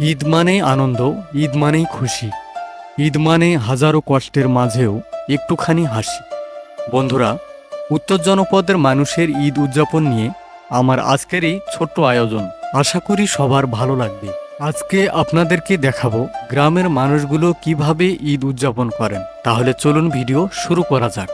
ঈদ মানেই আনন্দ, ঈদ মানেই খুশি। ঈদ মানে হাজারো কষ্টের মাঝেও একটুখানি হাসি। বন্ধুরা, উত্তর জনপদের মানুষের ঈদ উদযাপন নিয়ে আমার আজকের এই ছোট্ট আয়োজন আশা করি সবার ভালো লাগবে। আজকে আপনাদেরকে দেখাবো গ্রামের মানুষগুলো কীভাবে ঈদ উদযাপন করেন। তাহলে চলুন ভিডিও শুরু করা যাক।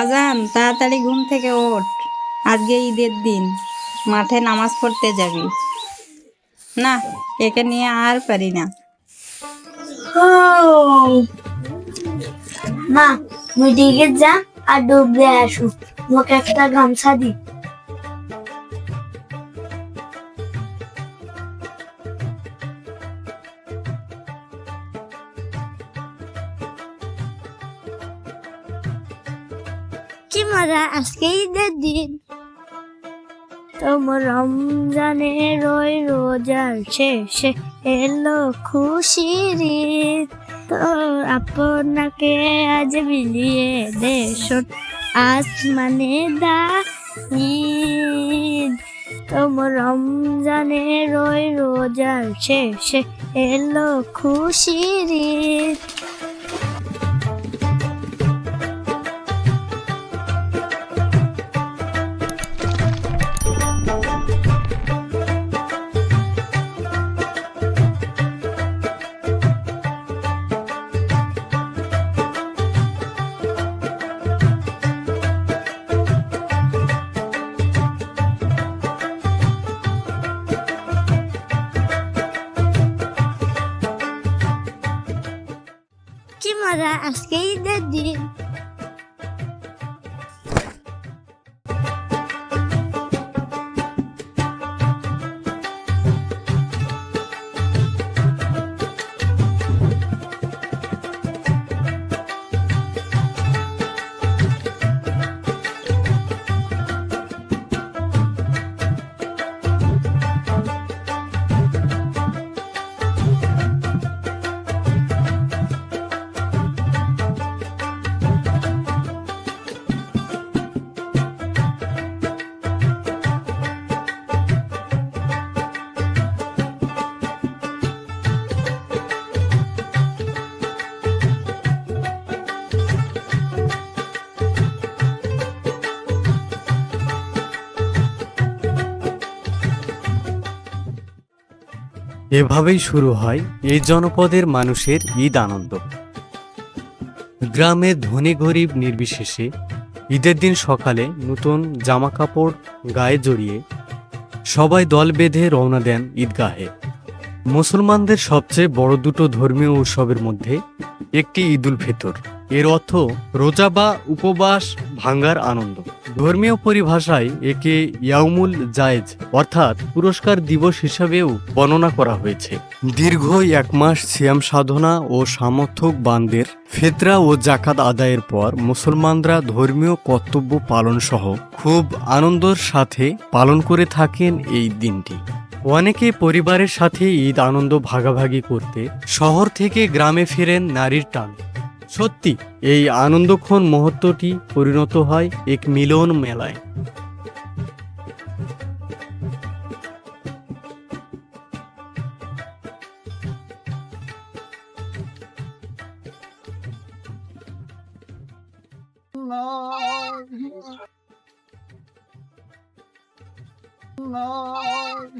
বাজান, তাড়াতাড়ি ঘুম থেকে ওঠ। আজকে ঈদের দিন, মাঠে নামাজ পড়তে যাবি। না, একে নিয়ে আর পারি না। মা দিকে যা আর ডুববে আসুক মোকে একটা গামছা দি। কি মজা আজকে ঈদের দিন। তোমার রমজানের ওই রোজার শেষে এলো খুশির তো আপনাকে আজ বিলিয়ে দেশন আসমানে দা ঈদ। রমজানের ওই রোজার শেষে এলো খুশির আজকে ঈদের দিন এভাবেই শুরু হয় এই জনপদের মানুষের ঈদ আনন্দ। গ্রামে ধনী গরিব নির্বিশেষে ঈদের দিন সকালে নতুন জামা কাপড় গায়ে জড়িয়ে সবাই দল বেঁধে রওনা দেন ঈদগাহে। মুসলমানদের সবচেয়ে বড় দুটো ধর্মীয় উৎসবের মধ্যে একটি ঈদুল ফিতর। এর অর্থ রোজা বা উপবাস ভাঙ্গার আনন্দ। ধর্মীয় পরিভাষায় একে ইয়াউমুল জায়েজ অর্থাৎ পুরস্কার দিবস হিসাবেও বর্ণনা করা হয়েছে। দীর্ঘ এক মাস সিয়াম সাধনা ও সামর্থক বানদের ফেতরা ও জাকাত আদায়ের পর মুসলমানরা ধর্মীয় কর্তব্য পালন সহ খুব আনন্দের সাথে পালন করে থাকেন এই দিনটি। অনেকে পরিবারের সাথে ঈদ আনন্দ ভাগাভাগি করতে শহর থেকে গ্রামে ফিরেন নারীর টান। সত্যি এই আনন্দক্ষণ মুহূর্তটি পরিণত হয় এক মিলন মেলায় Lord.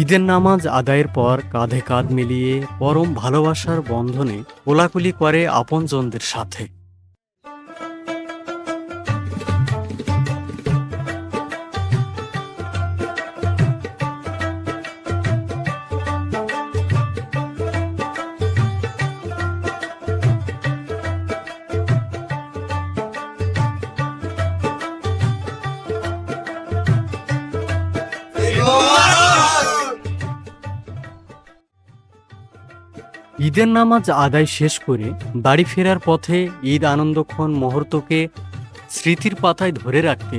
ঈদের নামাজ আদায়ের পর কাঁধে কাঁধ মিলিয়ে পরম ভালোবাসার বন্ধনে কোলাকুলি করে আপনজনদের সাথে। ঈদের নামাজ আদায় শেষ করে বাড়ি ফেরার পথে ঈদ আনন্দক্ষণ মুহূর্তকে স্মৃতির পাতায় ধরে রাখতে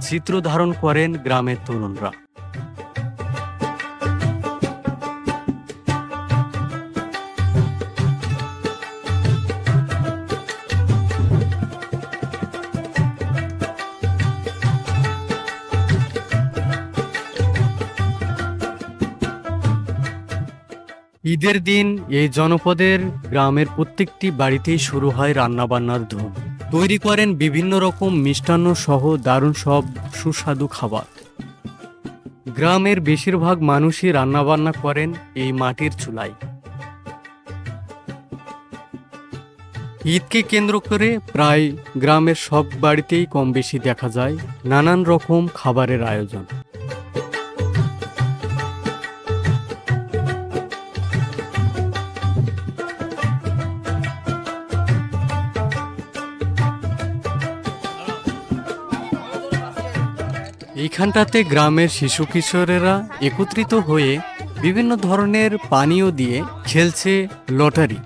চিত্র ধারণ করেন গ্রামের তরুণরা। ঈদের দিন এই জনপদের গ্রামের প্রত্যেকটি বাড়িতেই শুরু হয় রান্নাবান্নার ধুম। তৈরি করেন বিভিন্ন রকম মিষ্টান্ন সহ দারুণ সব সুস্বাদু খাবার। গ্রামের বেশিরভাগ মানুষই রান্নাবান্না করেন এই মাটির চুলায়। ঈদকে কেন্দ্র করে প্রায় গ্রামের সব বাড়িতেই কম বেশি দেখা যায় নানান রকম খাবারের আয়োজন। এইখানটাতে গ্রামের শিশু কিশোরেরা একত্রিত হয়ে বিভিন্ন ধরনের পানীয় দিয়ে খেলছে লটারি।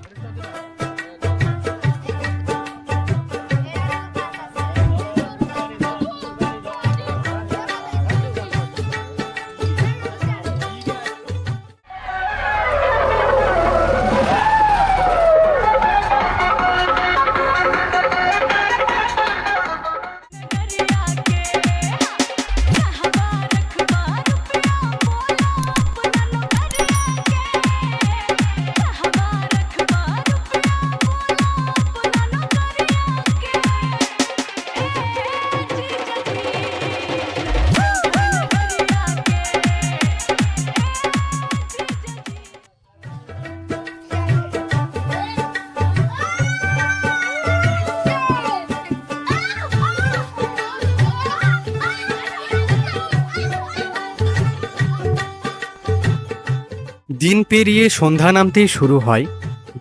দিন পেরিয়ে সন্ধ্যা নামতেই শুরু হয়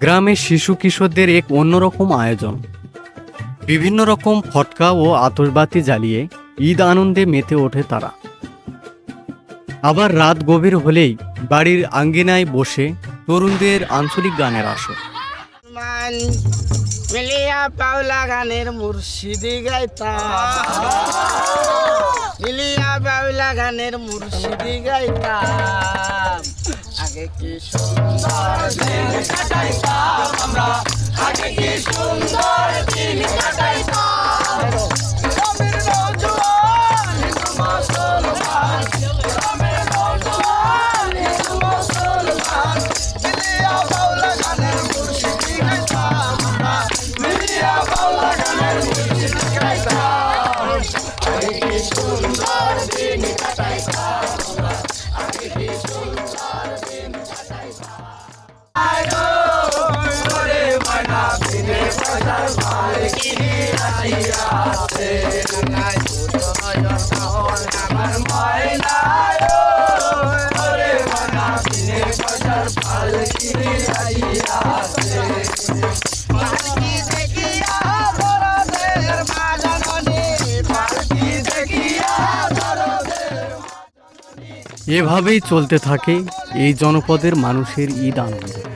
গ্রামের শিশু কিশোরদের এক অন্যরকম আয়োজন। বিভিন্ন রকম ফটকা ও আতশবাতি জ্বালিয়ে ঈদ আনন্দে মেতে ওঠে তারা। আবার রাত গভীর হলেই বাড়ির আঙ্গিনায় বসে তরুণদের আঞ্চলিক গানের আসর। মিলিয়া পাওলা গানের মুর্শিদি মিলিয়া পাওলা গানের মুর্শিদি গাইতাম। আগে কি সুন্দর দিন কাটাইতাম আমরা আগে কি সুন্দর দিন কাটাইতাম গ্রামের নওজোয়ান, এভাবেই চলতে থাকে এই জনপদের মানুষের ঈদ আনন্দ।